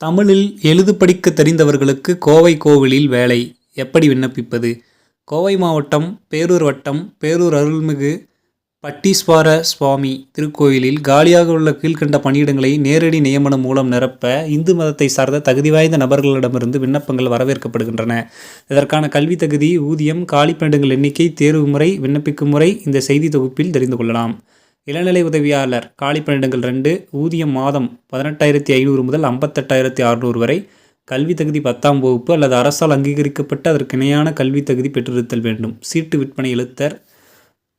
தமிழில் எழுது படிக்க தெரிந்தவர்களுக்கு கோவை கோவிலில் வேலை எப்படி விண்ணப்பிப்பது? கோவை மாவட்டம் பேரூர் வட்டம் பேரூர் அருள்மிகு பட்டீஸ்வர சுவாமி திருக்கோயிலில் காலியாக உள்ள கீழ்க்கண்ட பணியிடங்களை நேரடி நியமனம் மூலம் நிரப்ப இந்து மதத்தை சார்ந்த தகுதி வாய்ந்த நபர்களிடமிருந்து விண்ணப்பங்கள் வரவேற்கப்படுகின்றன. இதற்கான கல்வி தகுதி ஊதியம் காலி பணியிடங்கள் எண்ணிக்கை தேர்வு முறை விண்ணப்பிக்கும் முறை இந்த செய்தி தொகுப்பில் தெரிந்து கொள்ளலாம். இளநிலை உதவியாளர் காலி பணியிடங்கள் ரெண்டு ஊதியம் மாதம் பதினெட்டாயிரத்தி ஐநூறு முதல் ஐம்பத்தெட்டாயிரத்தி அறுநூறு வரை கல்வி தகுதி பத்தாம் வகுப்பு அல்லது அரசால் அங்கீகரிக்கப்பட்ட அதற்கு இணையான கல்வி தகுதி பெற்றிருத்தல் வேண்டும். சீட்டு விற்பனை எழுத்தர்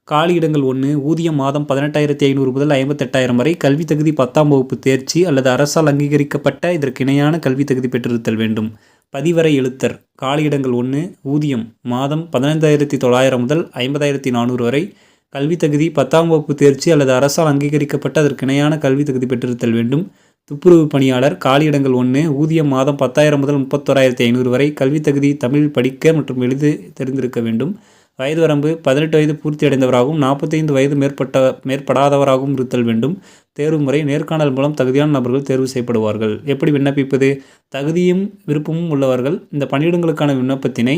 காலியிடங்கள் ஒன்று ஊதியம் மாதம் பதினெட்டாயிரத்தி ஐநூறு முதல் ஐம்பத்தெட்டாயிரம் வரை கல்வி தகுதி பத்தாம் வகுப்பு தேர்ச்சி அல்லது அரசால் அங்கீகரிக்கப்பட்ட இதற்கு இணையான கல்வி தகுதி பெற்றிருத்தல் வேண்டும். பதிவரை எழுத்தர் காலியிடங்கள் ஒன்று ஊதியம் மாதம் பதினைந்தாயிரத்தி தொள்ளாயிரம் முதல் ஐம்பதாயிரத்தி நானூறு வரை கல்வி தகுதி பத்தாம் வகுப்பு தேர்ச்சி அல்லது அரசால் அங்கீகரிக்கப்பட்ட அதற்கு இணையான கல்வி தகுதி பெற்றிருத்தல் வேண்டும். துப்புரவு பணியாளர் காலியிடங்கள் ஒன்று ஊதியம் மாதம் பத்தாயிரம் முதல் முப்பத்தோராயிரத்தி ஐநூறு வரை கல்வி தகுதி தமிழ் படிக்க மற்றும் எழுதி தெரிந்திருக்க வேண்டும். வயது வரம்பு பதினெட்டு வயது பூர்த்தி அடைந்தவராகவும் நாற்பத்தைந்து வயது மேற்பட்ட மேற்படாதவராகவும் இருத்தல் வேண்டும். தேர்வு முறை நேர்காணல் மூலம் தகுதியான நபர்கள் தேர்வு செய்யப்படுவார்கள். எப்படி விண்ணப்பிப்பது? தகுதியும் விருப்பமும் உள்ளவர்கள் இந்த பணியிடங்களுக்கான விண்ணப்பத்தினை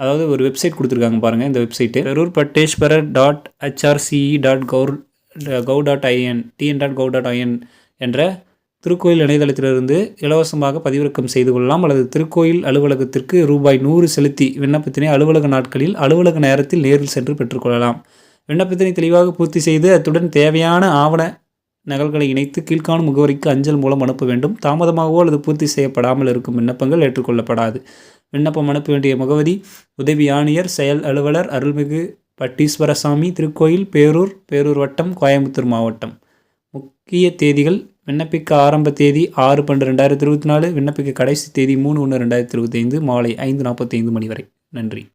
அதாவது ஒரு வெப்சைட் கொடுத்துருக்காங்க பாருங்கள் இந்த website. Karur Patteswarar dot HRCE dot gov gov dot IN TN dot gov dot IN என்ற திருக்கோயில் இணையதளத்திலிருந்து இலவசமாக பதிவிறக்கம் செய்து கொள்ளலாம். அல்லது திருக்கோயில் அலுவலகத்திற்கு ரூபாய் நூறு செலுத்தி விண்ணப்பத்தினை அலுவலக நாட்களில் அலுவலக நேரத்தில் நேரில் சென்று பெற்றுக்கொள்ளலாம். விண்ணப்பத்தினை தெளிவாக பூர்த்தி செய்து அத்துடன் தேவையான ஆவண நகல்களை இணைத்து கீழ்காணும் முகவரிக்கு அஞ்சல் மூலம் அனுப்ப வேண்டும். தாமதமாகவோ அல்லது பூர்த்தி செய்யப்படாமல் இருக்கும் விண்ணப்பங்கள் ஏற்றுக்கொள்ளப்படாது. விண்ணப்பம் அனுப்ப வேண்டிய முகவரி உதவி ஆணையர் செயல் அலுவலர் அருள்மிகு பட்டீஸ்வரசாமி திருக்கோயில் பேரூர் பேரூர் வட்டம் கோயம்புத்தூர் மாவட்டம். முக்கிய தேதிகள் விண்ணப்பிக்க ஆரம்ப தேதி ஆறு பன்னெண்டு ரெண்டாயிரத்தி இருபத்தி நாலு விண்ணப்பிக்க கடைசி தேதி மூணு ஒன்று ரெண்டாயிரத்தி இருபத்தைந்து மாலை ஐந்து நாற்பத்தைந்து மணி வரை. நன்றி.